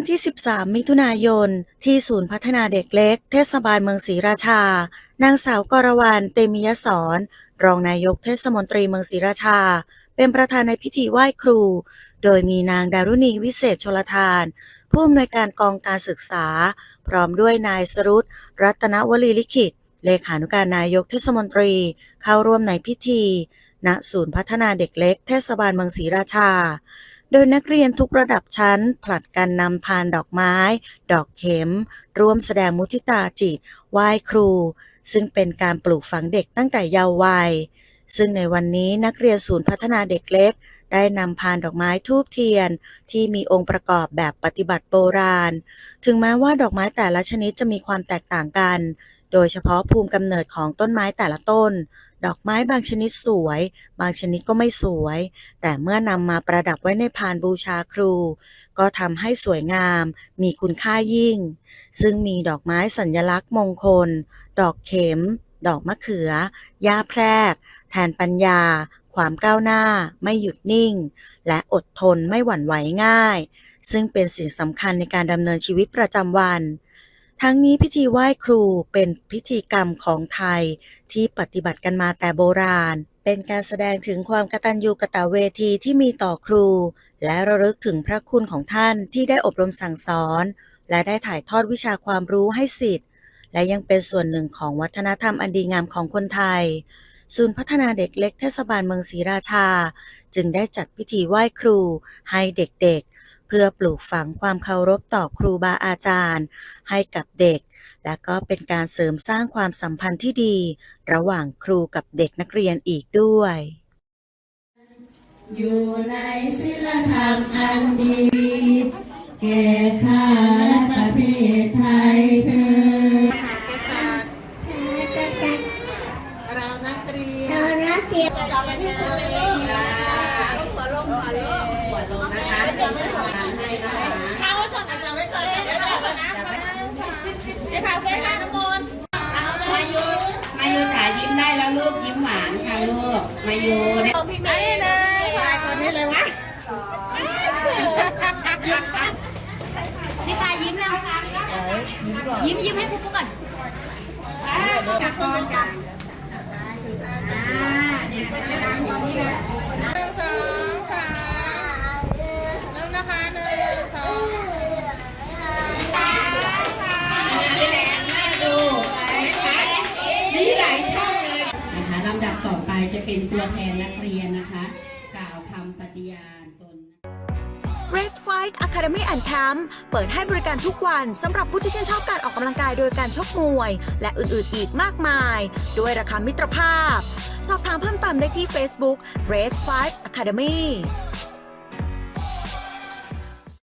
นที่ 13 มิถุนายน ที่ศูนย์พัฒนาเด็กเล็ก เทศบาลเมืองศรีราชา นางสาวกรวรรณเตมิยสอนรองนายกเทศมนตรีเมืองศรีราชา เป็นประธานในพิธีไหว้ครู โดยมีนางดารุณีวิเศษชลทาน ผู้อำนวยการกองการศึกษา พร้อมด้วยนายสรุตรัตนวลีลิขิต เลขานุการนายกเทศมนตรีเข้าร่วมในพิธีณศูนย์พัฒนาเด็กเล็ก เทศบาลเมืองศรีราชา โดยนักเรียนทุกระดับชั้น ผลัดกันนำพานดอกไม้ ดอกเข็ม ร่วมแสดงมุทิตาจิตไหว้ครู ซึ่งเป็นการปลูกฝังเด็กตั้งแต่เยาว์วัย ซึ่งในวันนี้นักเรียนศูนย์พัฒนาเด็กเล็ก ได้นำพานดอกไม้ทูบเทียน ที่มีองค์ประกอบแบบปฏิบัติโบราณ ถึงแม้ว่าดอกไม้แต่ละชนิดจะมีความแตกต่างกัน โดยเฉพาะภูมิกำเนิดของต้นไม้แต่ละต้น ดอกไม้บางชนิดสวย บางชนิดก็ไม่สวย แต่เมื่อนำมาประดับไว้ในพานบูชาครู ก็ทำให้สวยงาม มีคุณค่ายิ่ง ซึ่งมีดอกไม้สัญลักษณ์มงคล ดอกเข็ม ดอกมะเขือ หญ้าแพรก แทนปัญญา ความก้าวหน้า ไม่หยุดนิ่ง และอดทนไม่หวั่นไหวง่าย ซึ่งเป็นสิ่งสำคัญในการดำเนินชีวิตประจำวัน ทั้งนี้พิธีไหว้ครูเป็นพิธีกรรมของไทยที่ปฏิบัติกันมาแต่โบราณ เป็นการแสดงถึงความกตัญญูกตเวทีที่มีต่อครู และระลึกถึงพระคุณของท่านที่ได้อบรมสั่งสอน และได้ถ่ายทอดวิชาความรู้ให้สิทธิ์ และยังเป็นส่วนหนึ่งของวัฒนธรรมอันดีงามของคนไทย ศูนย์พัฒนาเด็กเล็กเทศบาลเมืองศรีราชา จึงได้จัดพิธีไหว้ครูให้เด็กๆ เพื่อปลูกฝังความเคารพต่อครูบาอาจารย์ ให้กับเด็ก และก็เป็นการเสริมสร้างความสัมพันธ์ที่ดี ระหว่างครูกับเด็กนักเรียนอีกด้วย อยู่ในศีลธรรมอันดี แก่ชาติและประเทศไทยเธอ ลูกมาอยูเนี่ยพี่เมย์เล จะเป็นตัวแทนนักเรียนนะคะ กล่าวคำปฏิญาณตน Red Fight Academy and Camp เปิดให้บริการทุกวันสำหรับผู้ที่ชื่นชอบการออกกำลังกายโดยการชกมวย และอื่นๆอีกมากมาย ด้วยราคามิตรภาพ สอบถามเพิ่มเติมได้ที่ Facebook Red Fight Academy